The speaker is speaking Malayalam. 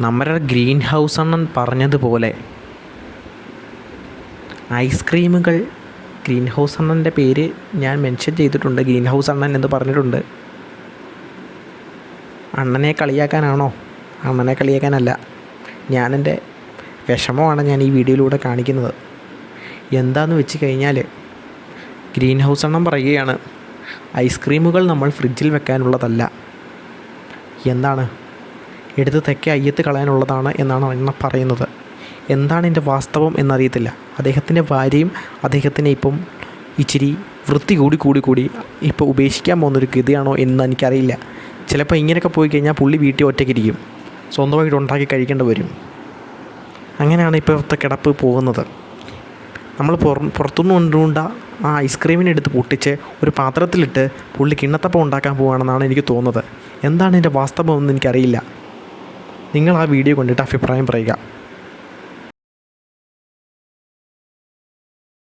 നമ്മുടെ ഗ്രീൻ ഹൗസ് അണ്ണൻ പറഞ്ഞതുപോലെ ഐസ്ക്രീമുകൾ ഗ്രീൻ ഹൗസ് അണ്ണന്റെ പേര് ഞാൻ മെൻഷൻ ചെയ്തിട്ടുണ്ട്. ഗ്രീൻ ഹൗസ് അണ്ണൻ എന്ന് പറഞ്ഞിട്ടുണ്ട്. അണ്ണനെ കളിയാക്കാനാണോ? അണ്ണനെ കളിയാക്കാനല്ല. ഞാനെന്റെ വിഷമമാണ് ഞാൻ ഈ വീഡിയോയിലൂടെ കാണിക്കുന്നത്. എന്താന്ന് വെച്ച് കഴിഞ്ഞാൽ ഗ്രീൻ ഹൗസ് എണ്ണം പറയുകയാണ് ഐസ്ക്രീമുകൾ നമ്മൾ ഫ്രിഡ്ജിൽ വെക്കാനുള്ളതല്ല. എന്താണ്? എടുത്ത് തെക്കേ അയ്യത്ത് കളയാനുള്ളതാണ് എന്നാണ് അണ്ണ പറയുന്നത്. എന്താണ് എന്റെ വാസ്തവം എന്നറിയത്തില്ല. അദ്ദേഹത്തിന്റെ ഭാര്യയും അദ്ദേഹത്തിനെ ഇപ്പം ഇച്ചിരി വൃത്തി കൂടി കൂടി കൂടി ഇപ്പോൾ ഉപേക്ഷിക്കാൻ പോകുന്നൊരു ഗതിയാണോ എന്ന് എനിക്കറിയില്ല. ചിലപ്പോൾ ഇങ്ങനെയൊക്കെ പോയി കഴിഞ്ഞാൽ പുള്ളി വീട്ടിൽ ഒറ്റയ്ക്കിരിക്കും. സ്വന്തമായിട്ട് ഉണ്ടാക്കി കഴിക്കേണ്ടി വരും. അങ്ങനെയാണ് ഇപ്പോഴത്തെ കിടപ്പ് പോകുന്നത്. നമ്മൾ പുറ പുറത്തുനിന്ന് കൊണ്ടുകൊണ്ട ആ ഐസ്ക്രീമിനെ എടുത്ത് പൊട്ടിച്ച് ഒരു പാത്രത്തിലിട്ട് പുള്ളി കിണ്ണത്തപ്പം ഉണ്ടാക്കാൻ പോവുകയാണെന്നാണ് എനിക്ക് തോന്നുന്നത്. എന്താണ് എന്റെ വാസ്തവം എന്ന് എനിക്കറിയില്ല. നിങ്ങൾ ആ വീഡിയോ കണ്ടിട്ട് അഭിപ്രായം പറയുക.